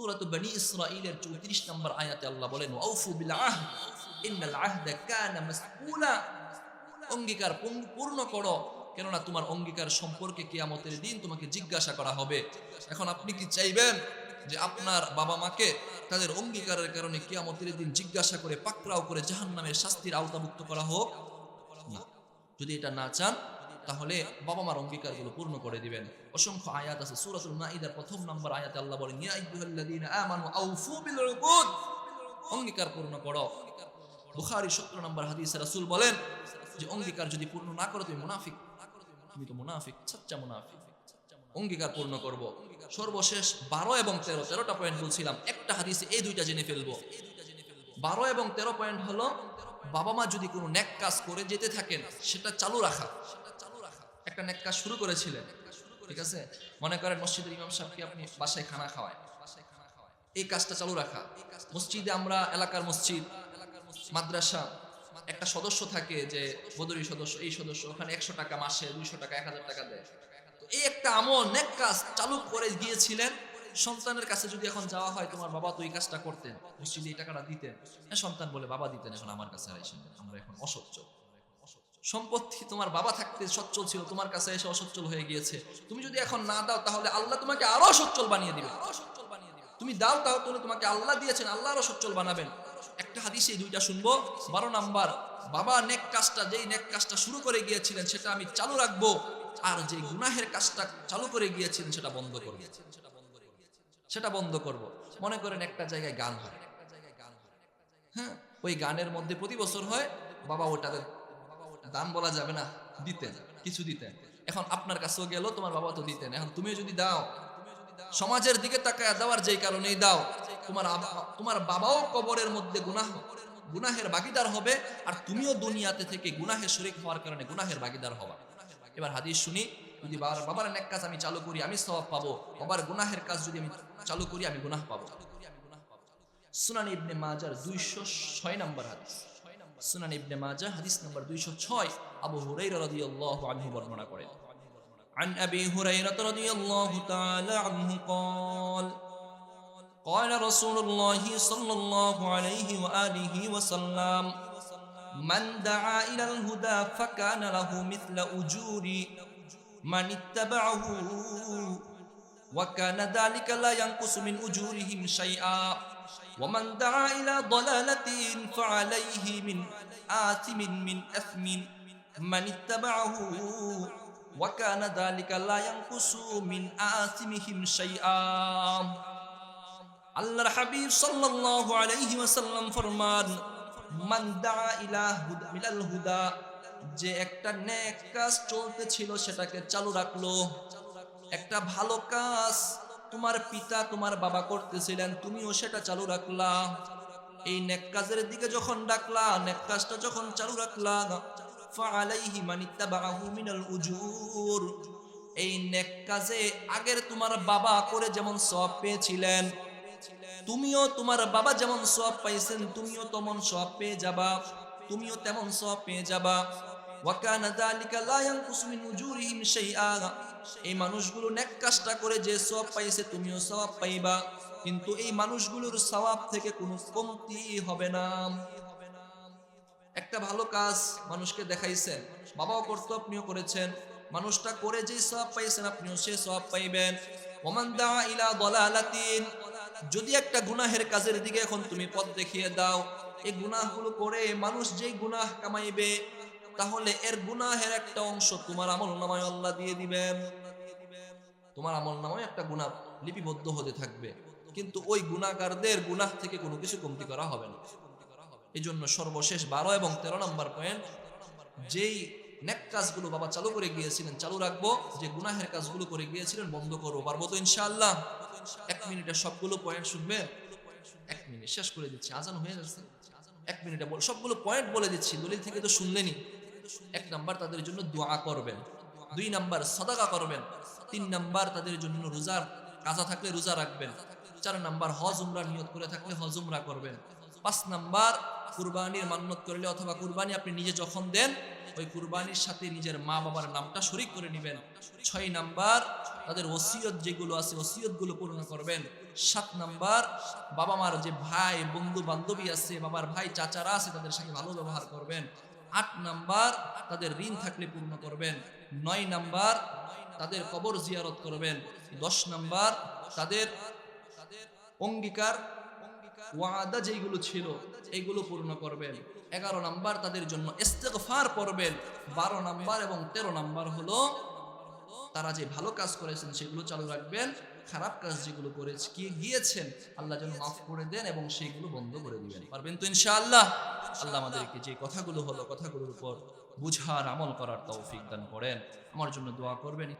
সূরাত বনি ইসরাঈলের 34 নম্বর আয়াতে আল্লাহ বলেন আউফু বিল আহদ ইন্নাল আহদা কানা মাসউলা অঙ্গীকার পূর্ণ করো, কেননা তোমার অঙ্গীকার সম্পর্কে কিয়ামতের দিন তোমাকে জিজ্ঞাসা করা হবে। এখন আপনি কি চাইবেন যে আপনার বাবা মাকে তাদের অঙ্গীকারের কারণে কিয়ামতের দিন জিজ্ঞাসা করে, পাকড়াও করে জাহান্নামের শাস্তির আওতাভুক্ত করা হোক? না। যদি এটা না চান তাহলে বাবা মার অঙ্গীকারগুলো পূর্ণ করে দিবেন। অসংখ্য আয়াত আছে, সূরাতুল মাইদার প্রথম নম্বর আয়াতে আল্লাহ বলেন অঙ্গীকার পূর্ণ করো। বুখারী 17 নম্বর হাদিসে রাসূল বলেন যে, অঙ্গীকার যদি পূর্ণ না করো, তুমি মুনাফিক। তুমি তো মুনাফিক, সচ্চা মুনাফিক। অঙ্গীকার পূর্ণ করব। সর্বশেষ বারো এবং তেরো, তেরোটা পয়েন্ট বলছিলাম, একটা হাদিসে এই দুইটা জেনে ফেলব। বারো এবং তেরো পয়েন্ট হলো বাবা মা যদি কোনো নেক কাজ করে যেতে থাকেন, সেটা চালু রাখা। একটা নেক কাজ শুরু করেছিলেন। ঠিক আছে? মনে করেন মসজিদের ইমাম সাহেবকে আপনি বাসায় খানা খাওয়ায়? এই কাজটা চালু রাখা। মসজিদে আমরা এলাকার মসজিদ মাদ্রাসা একটা সদস্য থাকে যে বদরি সদস্য এই সদস্য ওখানে একশো টাকা মাসে দুইশো টাকা এক হাজার টাকা দেয়। এই একটা আমল নেক কাজ চালু করে গিয়েছিলেন। সন্তানের কাছে যদি এখন যাওয়া হয় তোমার বাবা তো এই কাজটা করতেন। মসজিদে এই টাকাটা দিতেন। হ্যাঁ, সন্তান বলে বাবা দিতেন এখন আমার কাছে আইসেন আমরা এখন অসচ্ছল সম্পত্তি তোমার বাবা থাকতে সচ্ছল ছিল, তোমার কাছে এসে অসচ্ছল হয়ে গিয়েছে। তুমি যদি এখন না দাও, তাহলে আল্লাহ তোমাকে আরও সচ্ছল বানিয়ে দিবে। তুমি দাও তাহলে তোমাকে আল্লাহ দিয়েছেন, আল্লাহ আরও সচ্ছল বানাবেন। একটা হাদিসে দুইটা শুনব। বারো নাম্বার, বাবা নেক কাজটা, যেই নেক কাজটা শুরু করে গিয়েছিলেন, সেটা আমি চালু রাখব। আর যে গুনাহের কাজটা চালু করে গিয়েছিলেন, সেটা বন্ধ করে করব সেটা বন্ধ করে গিয়েছে সেটা বন্ধ করব। মনে করেন একটা জায়গায় গান হয়। হ্যাঁ ওই গানের মধ্যে প্রতি বছর হয়, বাবা ওটাতে দাম বলা যাবে না, দিতেন, কিছু দিতেন। এখন আপনার কাছেও গেল, তোমার বাবা তো দিতেন। এখন তুমিও যদি দাও, সমাজের দিকে তাকায় দেওয়ার যেই কারণেই দাও, তোমার তোমার বাবাও কবরের মধ্যে গুনাহ, গুনাহের ভাগিদার হবে, আর তুমিও দুনিয়াতে থেকে গুনাহের শরিক হওয়ার কারণে গুনাহের ভাগিদার হবা। এবার হাদিস শুনি, যদি বাবার বাবার নেক কাজ আমি চালু করি, আমি সওয়াব পাবো। বাবার গুনাহের কাজ যদি আমি চালু করি, আমি গুনাহ পাবো। সুনান ইবনে মাজার দুইশো ছয় নম্বর হাদিস। সুনান ইবনে মাজা হাদিস নম্বর দুইশো ছয় আবু হুরাইরা রাদিয়াল্লাহু আনহু বর্ণনা করেন عن أبي هريرة رضي الله تعالى عنه قال قال رسول الله صلى الله عليه وآله وسلم من دعا إلى الهدى فكان له مثل أجور من اتبعه وكان ذلك لا ينقص من أجورهم شيئا ومن دعا إلى ضلالة فعليه من آثم من أثم من اتبعه وكان ذلك لا ينقص من آثمهم شيئا আল্লাহর হাবিব সাল্লাল্লাহু আলাইহি ওয়াসাল্লাম ফরমান মান দা ইলা হুদা মিলাল হুদা যে একটা নেক কাজ চলতেছিল সেটাকে চালু রাখলো একটা ভালো কাজ তোমার পিতা তোমার বাবা করতেছিলেন, তুমিও সেটা চালু রাখলা। এই নেক কাজের দিকে যখন ডাকলা, নেক কাজটা যখন চালু রাখলা, ফাআলাইহি মানিত্তাবাহু মিনাল উজুর। এই নেক কাজে আগের তোমার বাবা করে যেমন সওয়াব পেয়েছিলেন, তুমিও তোমার বাবা যেমন সব পাইছেন, তুমিও তেমন সব পেয়ে যাবা, তুমিও তেমন সব পেয়ে যাবা। ওয়াকানা যালিকা লা ইয়ানকুসু মিন উজুরিহিম শাইআ। এই মানুষগুলো নেক কাজটা করে যে সব পাইছে তুমিও সওয়াব পাইবা। কিন্তু এই মানুষগুলোর সওয়াব থেকে কোনো কমতি হবে না। একটা ভালো কাজ মানুষকে দেখাইছেন, বাবাও করতো, আপনিও করেছেন। মানুষটা করে যে সব পাইছেন, আপনিও সে সব পাইবেন। ওমান দা ইলা দলালাতিন, যদি একটা গুনাহের কাজের দিকে এখন তুমি পথ দেখিয়ে দাও, এই গুনাহগুলো করে মানুষ যেই গুনাহ কামাইবে তাহলে এর গুনাহের একটা অংশ তোমার আমল নামায় আল্লাহ দিয়ে দিবেন। তোমার আমল নামায় একটা গুনাহ লিপিবদ্ধ হতে থাকবে। কিন্তু ওই গুনাহগারদের গুনাহ থেকে কোনো কিছু কমতি করা হবে না। এই জন্য সর্বশেষ বারো এবং তেরো নম্বর পয়েন্ট যেই নেক কাজগুলো বাবা চালু করে গিয়েছিলেন, চালু রাখব, যে গুনাহের কাজগুলো করে গিয়েছিলেন, বন্ধ করব, পারব তো ইনশাআল্লাহ। এক মিনিটে সবগুলো পয়েন্ট শুনবে? এক মিনিট, শেষ করে দিচ্ছি। আজান হয়ে যাচ্ছে এক মিনিটে সবগুলো পয়েন্ট বলে দিচ্ছি। দলিল থেকে তো শুনলেনি। এক নাম্বার তাদের জন্য দোয়া করবেন। দুই নাম্বার সদাকা করবেন। তিন নাম্বার তাদের জন্য রোজার কাজা থাকলে রোজা রাখবেন। চার নাম্বার হজ, উমরা নিয়ত করে থাকলে হজ, উমরা করবেন। পাঁচ নাম্বার কুরবানির মান্যত করলে অথবা কুরবানি আপনি নিজে যখন দেন, ওই কুরবানির সাথে নিজের মা বাবার নামটা শরিক করে নেবেন। ছয় নাম্বার তাদের ওসিয়ত যেগুলো আছে, ওসিয়তগুলো পূর্ণ করবেন। সাত নাম্বার বাবা মার যে ভাই বন্ধু বান্ধবী আছে, বাবার ভাই, চাচারা আছে, তাদের সাথে ভালো ব্যবহার করবেন। আট নাম্বার তাদের ঋণ থাকলে পূর্ণ করবেন। নয় নাম্বার তাদের কবর জিয়ারত করবেন। দশ নাম্বার তাদের অঙ্গীকার, ওয়াদা যেগুলো ছিল, এগুলো পূর্ণ করবেন। এগারো নাম্বার তাদের জন্য ইস্তেগফার করবেন। বারো নাম্বার এবং তেরো নাম্বার হলো তারা যে ভালো কাজ করেছেন সেগুলো চালু রাখবেন। খারাপ কাজ যেগুলো করেছে কি গিয়েছেন? আল্লাহ যেন মাফ করে দেন এবং সেইগুলো বন্ধ করে দিবেন। পারবেন তো ইনশাআল্লাহ? আল্লাহ আমাদেরকে যে কথাগুলো হলো, কথাগুলোর উপর বুঝার, আমল করার তৌফিক দান করেন। আমার জন্য দোয়া করবেন।